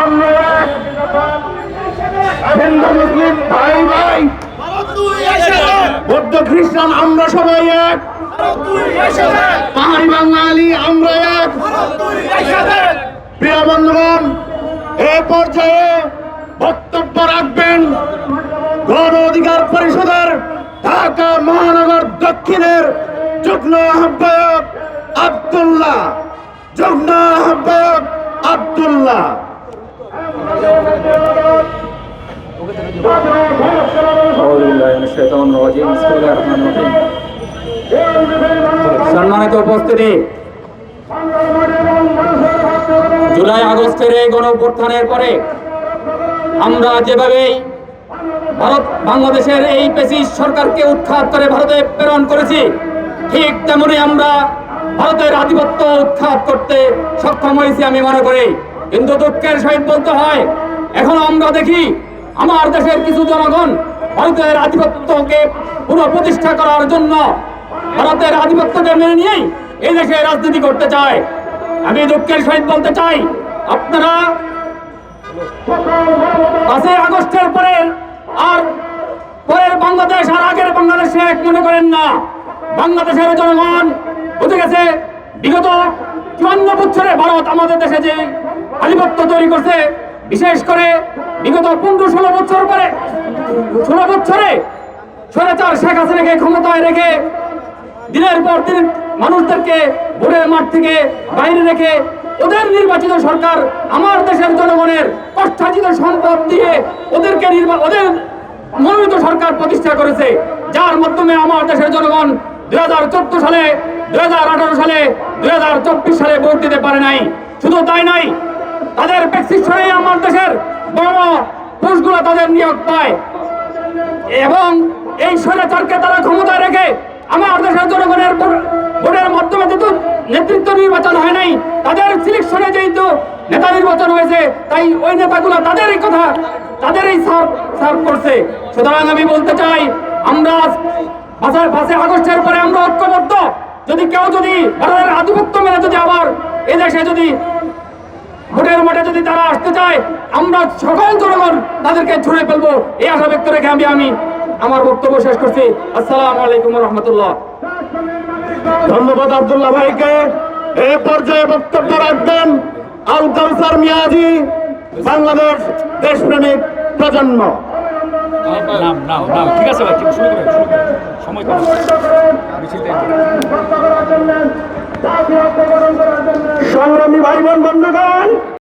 আমরা হিন্দু মুসলিম ভাই ভাই বৌদ্ধ খ্রিস্টান আমরা সবাই এক পাহাড়ি বাঙালি আমরা এক প্রিয় বন্ধুগণ এ পর্যায়ে বক্তব্য রাখবেন গণ অধিকার পরিষদের ঢাকা মহানগর দক্ষিণের যুগ্ম আহ্বায়ক আবদুল্লাহ, যুগ্ম আহ্বায়ক আবদুল্লাহ। সম্মানিত উপস্থিতি, জুলাই আগস্টের এই গণপ্রথানের পরে আমরা যেভাবেই ভারত বাংলাদেশের এই পেসিস সরকারকে উৎখাত করে ভারতে প্রেরণ করেছি। ঠিক তেমনি আমরা ভারতের আধিপত্য উৎখাত করতে সক্ষম হয়েছি আমি মনে করি। কিন্তু দুঃখের সহিত বলতে হয়, এখন আমরা দেখি আমার দেশের কিছু জনগণ ভারতের আধিপত্যকে পুনঃ প্রতিষ্ঠা করার জন্য ভারতের আধিপত্যকে মেনে নিয়েই এই দেশে রাজনীতি করতে চায়। আমি দুঃখের সহিত বলতে চাই, আপনারা পাঁচই আগস্টের পরে আর পরের বাংলাদেশ আর আগের বাংলাদেশে এক মনে করেন না। বাংলাদেশের জনগণ বুঝে গেছে, বিগত চুয়ান্ন বছরে ভারত আমাদের দেশে যে আধিপত্য তৈরি করছে, বিশেষ করে বিগত পনেরো ষোলো বছর পরে, ষোলো বছরে স্বৈরাচার শেখ হাসিনাকে ক্ষমতায় রেখে দিনের পর দিন মানুষদেরকে ভোরের মাঠ থেকে বাইরে রেখে ওদের নির্বাচিত সরকার আমার দেশের জনগণের কষ্টার্জিত সম্পদ দিয়ে ওদেরকে ওদের মনোনীত সরকার প্রতিষ্ঠা করেছে। যার মাধ্যমে আমার দেশের জনগণ দুই হাজার চোদ্দ সালে, দুই হাজার আঠারো সালে, দুই হাজার চব্বিশ সালে ভোট দিতে পারে নাই। শুধু তাই নাই, তাদের প্রেসক্রিপশনে আমার দেশের বড় পোস্টগুলো তাদের নিয়োগ পায়। এবং এই স্বৈরাচারকে তারা ক্ষমতায় রেখে আমার দেশের জনগণের ভোট- ভোটের মাধ্যমে যেহেতু নেতৃত্ব নির্বাচন হয় নাই, তাদের সিলেকশনে যেহেতু নেতা নির্বাচন হয়েছে, তাই ওই নেতাগুলো তাদেরই কথা, তাদেরই সার্ভ সার্ভ করছে। সুতরাং আমি বলতে চাই, আমরা পাঁচে পাঁচে আগস্টের পরে আমরা ঐক্যবদ্ধ। যদি কেউ যদি ভারতের আধিপত্য মেনে যদি আবার এদেশে যদি ভোটের মাঠে যদি তারা আসতে চায়, আমরা সকল জনগণ তাদেরকে ছুড়ে ফেলব। এই আশা ব্যক্ত রেখে আমি আমি আমার বক্তব্য শেষ করছি। আসসালামু আলাইকুম রহমতুল্লাহ। ধন্যবাদ আবদুল্লাহ ভাইকে। এ পর্যায়ে বক্তব্য রাখবেন আল কাউসার মিয়াজি বাংলাদেশ দেশপ্রেমিক প্রজন্ম। নাম নাম নাম। ঠিক আছে ভাই শুরু করেন শুরু করেন। সময় কম। সংগ্রামী ভাই বোন বন্ধুগণ